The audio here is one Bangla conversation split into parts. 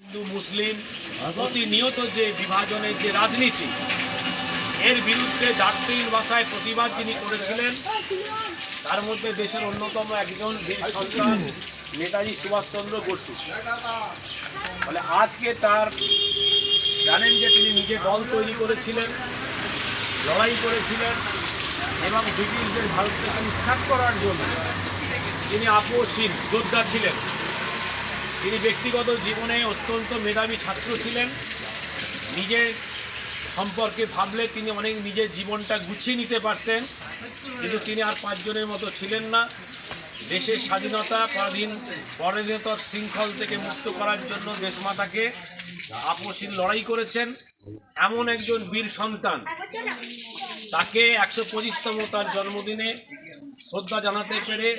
হিন্দু, মুসলিম, প্রতিনিয়ত যে বিভাজনের যে রাজনীতি, এর বিরুদ্ধে দার্থহীন ভাষায় প্রতিবাদ যিনি করেছিলেন, তার মধ্যে দেশের অন্যতম একজন সন্তান নেতাজি সুভাষচন্দ্র বসু। ফলে আজকে তার, জানেন যে তিনি নিজে দল তৈরি করেছিলেন, লড়াই করেছিলেন, এবং ব্রিটিশদের ভারতকে উৎখাত করার জন্য তিনি আপোষহীন যোদ্ধা ছিলেন। তিনি ব্যক্তিগত জীবনে অত্যন্ত মেধাবী ছাত্র ছিলেন। নিজের সম্পর্কে ভাবলে তিনি অনেক নিজের জীবনটা গুছিয়ে নিতে পারতেন। কিন্তু তিনি আর পাঁচজনের মতো ছিলেন না। দেশের স্বাধীনতা পরাধীন পরাধীনতার শৃঙ্খল থেকে মুক্ত করার জন্য দেশমাতাকে আপসীন লড়াই করেছেন। এমন একজন বীর সন্তান। তাকে একশো পঁচিশতম তার জন্মদিনে শ্রদ্ধা জানাতে পেরে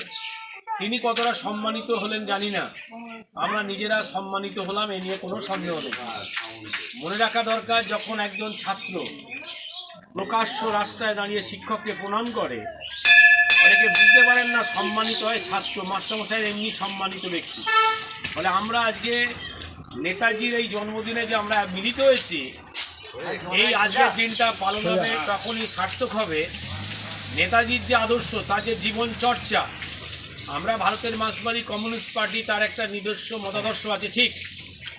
তিনি কতটা সম্মানিত হলেন জানি না। আমরা নিজেরা সম্মানিত হলাম, এ নিয়ে কোনো সন্দেহ নেই। মনে রাখা দরকার, যখন একজন ছাত্র প্রকাশ্য রাস্তায় দাঁড়িয়ে শিক্ষককে প্রণাম করে, অনেকে বুঝতে পারেন না সম্মানিত হয় ছাত্র, মাস্টারমশাই এমনি সম্মানিত ব্যক্তি। ফলে আমরা আজকে নেতাজির এই জন্মদিনে যে আমরা মিলিত হয়েছি, এই আজকের দিনটা পালন হবে, তখনই সার্থক হবে। নেতাজির যে আদর্শ, তার যে জীবন চর্চা আমরা ভারতের মার্ক্সবাদী কমিউনিস্ট পার্টি, তার একটা নিজস্ব মতাদর্শ আছে, ঠিক।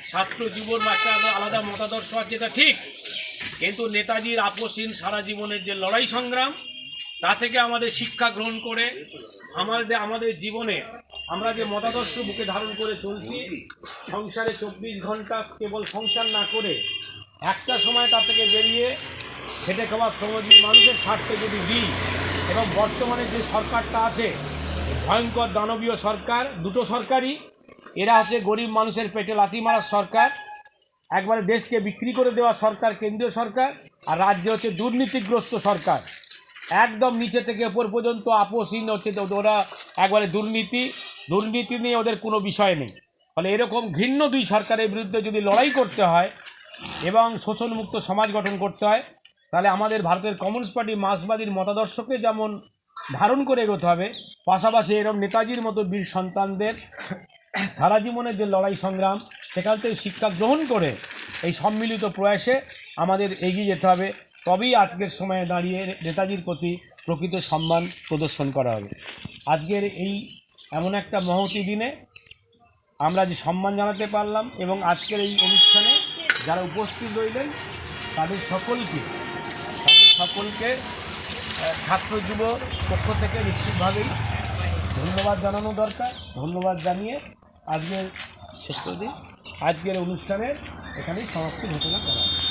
ছাত্র জীবন বা একটা আলাদা- মতাদর্শ আছে, এটা ঠিক। কিন্তু নেতাজির আপসীন সারা জীবনের যে লড়াই সংগ্রাম, তা থেকে আমাদের শিক্ষা গ্রহণ করে আমাদের আমাদের জীবনে আমরা যে মতাদর্শ বুকে ধারণ করে চলছি, সংসারে চব্বিশ ঘণ্টা কেবল সংসার না করে একটা সময় তা থেকে বেরিয়ে খেটে খাওয়া শ্রমজীবী মানুষের স্বার্থে যদি দিই, এবং বর্তমানে যে সরকারটা আছে ভয়ঙ্কর দানবীয় সরকার, দুটো সরকারই। এরা হচ্ছে গরিব মানুষের পেটে লাথি মারার সরকার, একবারে দেশকে বিক্রি করে দেওয়া সরকার, কেন্দ্রীয় সরকার, আর রাজ্য হচ্ছে দুর্নীতিগ্রস্ত সরকার। একদম নিচে থেকে ওপর পর্যন্ত আপোষহীন হচ্ছে ওরা একবারে দুর্নীতি দুর্নীতি নিয়ে ওদের কোনো বিষয় নেই। ফলে এরকম ঘৃণ্য দুই সরকারের বিরুদ্ধে যদি লড়াই করতে হয় এবং শোষণমুক্ত সমাজ গঠন করতে হয়, তাহলে আমাদের ভারতের কমিউনিস্ট পার্টি মার্ক্সবাদীর মতাদর্শকে যেমন ধারণ করে এগোতে হবে পাশাপাশি এরকম নেতাজির মতো বীর সন্তানদের সারা জীবনের যে লড়াই সংগ্রাম, সেখান থেকে শিক্ষা গ্রহণ করে এই সম্মিলিত প্রয়াসে আমাদের এগিয়ে যেতে হবে। তবেই আজকের সময়ে দাঁড়িয়ে নেতাজির প্রতি প্রকৃত সম্মান প্রদর্শন করা হবে। আজকের এই এমন একটা মহতি দিনে আমরা যে সম্মান জানাতে পারলাম এবং আজকের এই অনুষ্ঠানে যারা উপস্থিত রইলেন, তাদের সকলকে তাদের সকলকে ছাত্র যুব পক্ষ থেকে নিশ্চিতভাবেই ধন্যবাদ জানানো দরকার, ধন্যবাদ জানিয়ে আজকের শেষ করে দিই। আজকের অনুষ্ঠানের এখানেই সমাপ্তি ঘোষণা করা হবে